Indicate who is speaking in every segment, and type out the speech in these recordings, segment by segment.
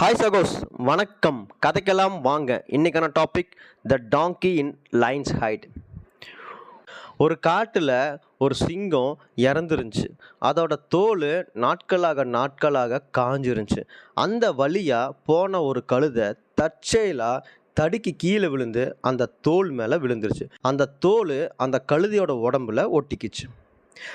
Speaker 1: Hi சகோஸ் வணக்கம். கதைக்கெல்லாம் வாங்க. இன்னைக்கான topic the donkey in lion's hide ஒரு காட்டில் ஒரு சிங்கம் இறந்துருந்துச்சு. அதோட தோல் நாட்களாக நாட்களாக காஞ்சிருந்துச்சு. அந்த வழியாக போன ஒரு கழுதை தற்செயலாக தடுக்கி கீழே விழுந்து அந்த தோல் மேலே விழுந்துருச்சு. அந்த தோல் அந்த கழுதையோட உடம்புல ஒட்டிக்கிச்சு.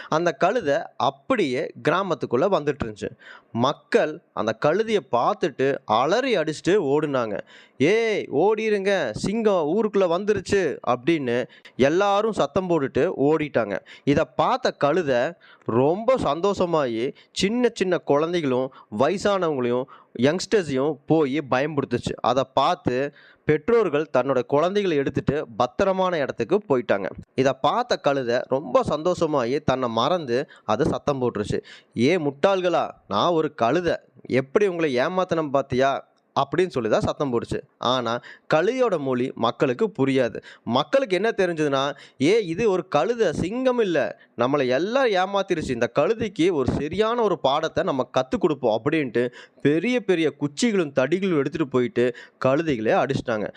Speaker 1: அந்த கழுதை அப்படியே கிராமத்துக்குள்ளே வந்துட்டு இருந்துச்சு மக்கள் அந்த கழுதையை பார்த்துட்டு அலறி அடிச்சுட்டு ஓடுனாங்க. ஏய் ஓடிருங்க சிங்கம் ஊருக்குள்ளே வந்துருச்சு அப்படின்னு எல்லாரும் சத்தம் போட்டுட்டு ஓடிட்டாங்க. இதை பார்த்த கழுதை ரொம்ப சந்தோஷமாகி சின்ன சின்ன குழந்தைகளும் வயசானவங்களையும் யங்ஸ்டர்ஸையும் போய் பயம்படுத்துச்சு. அதை பார்த்து பெற்றோர்கள் தன்னோட குழந்தைகளை எடுத்துட்டு பத்திரமான இடத்துக்கு போயிட்டாங்க. இதை பார்த்த கழுதை ரொம்ப சந்தோஷமாகி தன்னை மறந்து அது சத்தம் போட்டுருச்சு. ஏ முட்டாள்களா நான் ஒரு கழுதை. எப்படி உங்களை ஏமாத்தனம் பார்த்தியா அப்படின்னு சொல்லி தான் சத்தம் போடுச்சு. ஆனால் கழுதையோட மொழி மக்களுக்கு புரியாது. மக்களுக்கு என்ன தெரிஞ்சதுன்னா ஏ இது ஒரு கழுதை சிங்கம் இல்லை. நம்மளை எல்லாம் ஏமாத்திருச்சு. இந்த கழுதைக்கு ஒரு சரியான ஒரு பாடத்தை நம்ம கற்றுக் கொடுப்போம் அப்படின்ட்டு பெரிய பெரிய குச்சிகளும் தடிகளும் எடுத்துகிட்டு போயிட்டு கழுதைகளே அடிச்சிட்டாங்க.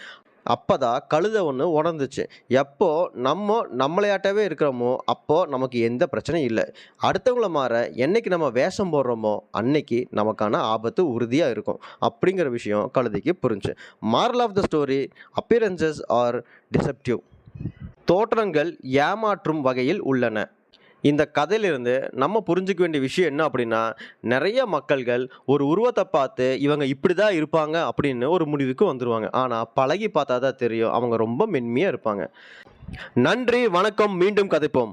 Speaker 1: அப்பதான் கழுதை ஒன்று உணர்ந்துச்சு எப்போ நம்ம நம்மளையாட்டவே இருக்கிறோமோ அப்போது நமக்கு எந்த பிரச்சனையும் இல்லை. அடுத்தவங்கள மாற என்னைக்கு நம்ம வேஷம் போடுறோமோ அன்னைக்கு நமக்கான ஆபத்து உறுதியாக இருக்கும். அப்படிங்கிற விஷயம் கழுதைக்கு புரிஞ்சு. Moral of the story appearances are deceptive தோற்றங்கள் ஏமாற்றும் வகையில் உள்ளன. இந்த கதையிலிருந்து நம்ம புரிஞ்சுக்க வேண்டிய விஷயம் என்ன அப்படின்னா நிறைய மக்கள்கள் ஒரு உருவத்தை பார்த்து இவங்க இப்படி தான் இருப்பாங்க அப்படின்னு ஒரு முடிவுக்கு வந்துடுவாங்க ஆனால் பழகி பார்த்தா தான் தெரியும் அவங்க ரொம்ப மென்மையாக இருப்பாங்க. நன்றி வணக்கம் மீண்டும் கதைப்போம்.